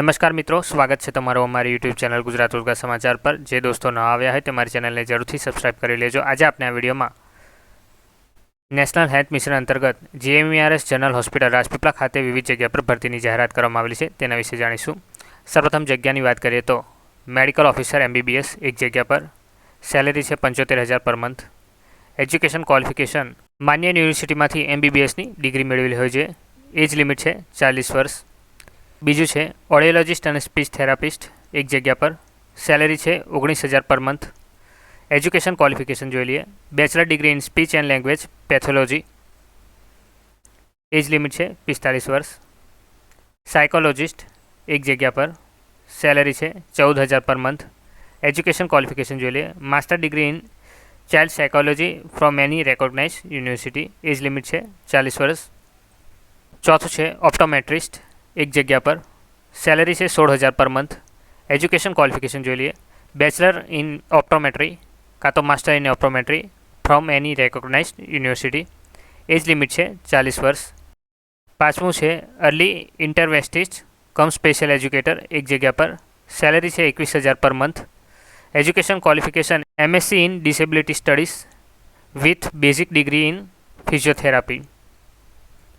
નમસ્કાર મિત્રો, સ્વાગત છે તમારું અમારી યુટ્યુબ ચેનલ ગુજરાત ઉર્ગા સમાચાર પર. જે દોસ્તો ન આવ્યા હોય તે મારી ચેનલને જરૂરથી સબસ્ક્રાઇબ કરી લેજો. આજે આપણે આ વિડીયોમાં નેશનલ હેલ્થ મિશન અંતર્ગત જીએમઈઆરએસ જનરલ હોસ્પિટલ રાજપીપળા ખાતે વિવિધ જગ્યા પર ભરતીની જાહેરાત કરવામાં આવેલી છે. તેના વિશે જાણીશું. સર્વપ્રથમ જગ્યાની વાત કરીએ તો મેડિકલ ઓફિસર એમબીબીએસ એક જગ્યા પર. સેલેરી છે પંચોતેર હજાર પર મંથ એજ્યુકેશન ક્વોલિફિકેશન માન્ય યુનિવર્સિટીમાંથી એમબીબીએસની ડિગ્રી મેળવેલી હોય છે. એજ લિમિટ છે ચાલીસ વર્ષ. બીજું છે ઓડિયોલોજિસ્ટ અને સ્પીચ થેરાપિસ્ટ એક જગ્યા પર. સેલેરી છે ઓગણીસ હજાર પર મંથ એજ્યુકેશન ક્વોલિફિકેશન જોઈ લઈએ. Bachelor degree in speech and language pathology age limit છે પિસ્તાલીસ વર્ષ. સાયકોલોજિસ્ટ એક જગ્યા પર. સેલેરી છે ચૌદ હજાર પર મંથ એજ્યુકેશન ક્વોલિફિકેશન જોઈ લઈએ. Master degree in child psychology from any recognise university age limit છે ચાલીસ વર્ષ. ચોથું છે ઓપ્ટોમેટ્રિસ્ટ એક જગ્યા પર સેલેરી છે સોળ હજાર પર મંથ એજ્યુકેશન ક્વોલિફિકેશન જોઈ લઈએ બેચલર ઇન ઓપ્ટોમેટ્રી કાં તો master in optometry from any recognise university age limit છે ચાલીસ વર્ષ પાંચમું છે early interventionist cum special educator એક જગ્યા પર સેલેરી છે એકવીસ હજાર per month education qualification MSc in disability studies with basic degree in physiotherapy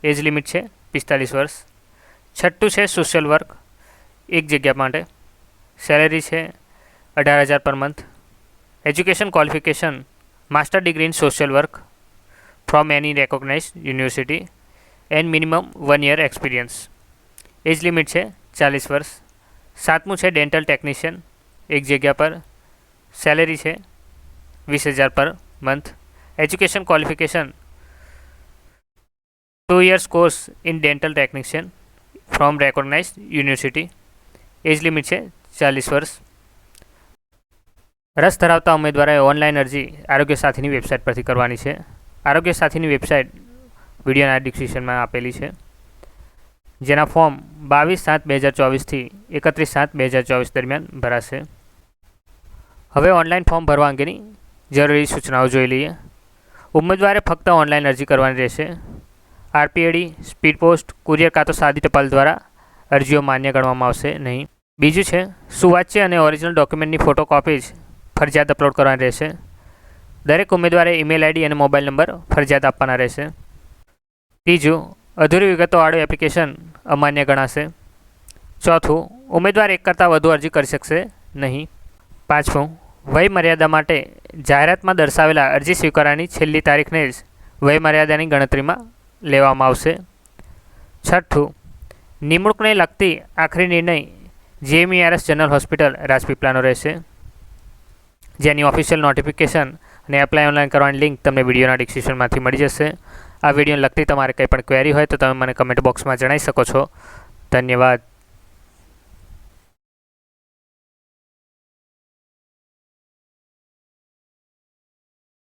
age limit છે પિસ્તાલીસ વર્ષ છઠ્ઠું છે સોશિયલ વર્ક એક જગ્યા માટે. સેલેરી છે અઢાર હજાર per month education qualification master degree in social work from any recognise university and minimum one year experience age limit છે ચાલીસ વર્ષ. સાતમું છે ડેન્ટલ ટેકનિશિયન એક જગ્યા પર. સેલેરી છે વીસ હજાર per month education qualification two years course in dental technician from recognise university age limit છે ચાલીસ વર્ષ. રસ ધરાવતા ઉમેદવારોએ ઓનલાઈન અરજી આરોગ્ય સાથીની વેબસાઇટ પરથી કરવાની છે. આરોગ્ય સાથીની વેબસાઇટ વિડીયોના ડિસ્ક્રિપ્શનમાં આપેલી છે. જેના ફોર્મ બાવીસ સાત બે હજાર ચોવીસથી એકત્રીસ સાત બે હજાર ચોવીસ દરમિયાન ભરાશે. હવે ઓનલાઈન ફોર્મ ભરવા અંગેની જરૂરી સૂચનાઓ જોઈ લઈએ. ઉમેદવારે ફક્ત ઓનલાઈન અરજી કરવાની રહેશે. આરપીએડી સ્પીડ પોસ્ટ કુરિયર કાં તો સાદી ટપાલ દ્વારા અરજીઓ માન્ય ગણવામાં આવશે નહીં. બીજું છે, સુવાચ્ય અને ઓરિજિનલ ડોક્યુમેન્ટની ફોટોકોપી જ ફરજિયાત અપલોડ કરવાની રહેશે. દરેક ઉમેદવારે ઈમેલ આઈડી અને મોબાઈલ નંબર ફરજિયાત આપવાના રહેશે. ત્રીજું, અધૂરી વિગતોવાળું એપ્લિકેશન અમાન્ય ગણાશે. ચોથું, ઉમેદવાર એક કરતાં વધુ અરજી કરી શકશે નહીં. પાંચમું વય મર્યાદા માટે જાહેરાતમાં દર્શાવેલા અરજી સ્વીકારવાની છેલ્લી તારીખને જ વય મર્યાદાની ગણતરીમાં લેવામાં આવશે. છઠ્ઠું, નિમણૂકને લગતી આખરી નિર્ણય જીએમઈઆરએસ જનરલ હોસ્પિટલ રાજપીપળાનો રહેશે. જેની ઓફિશિયલ નોટિફિકેશન અને એપ્લાય ઓનલાઈન કરવાની લિંક તમને વિડીયોના ડિસ્ક્રિપ્શનમાંથી મળી જશે. આ વિડીયોને લગતી તમારે કંઈ પણ ક્વેરી હોય તો તમે મને કમેન્ટ બોક્સમાં જણાવી શકો છો. ધન્યવાદ.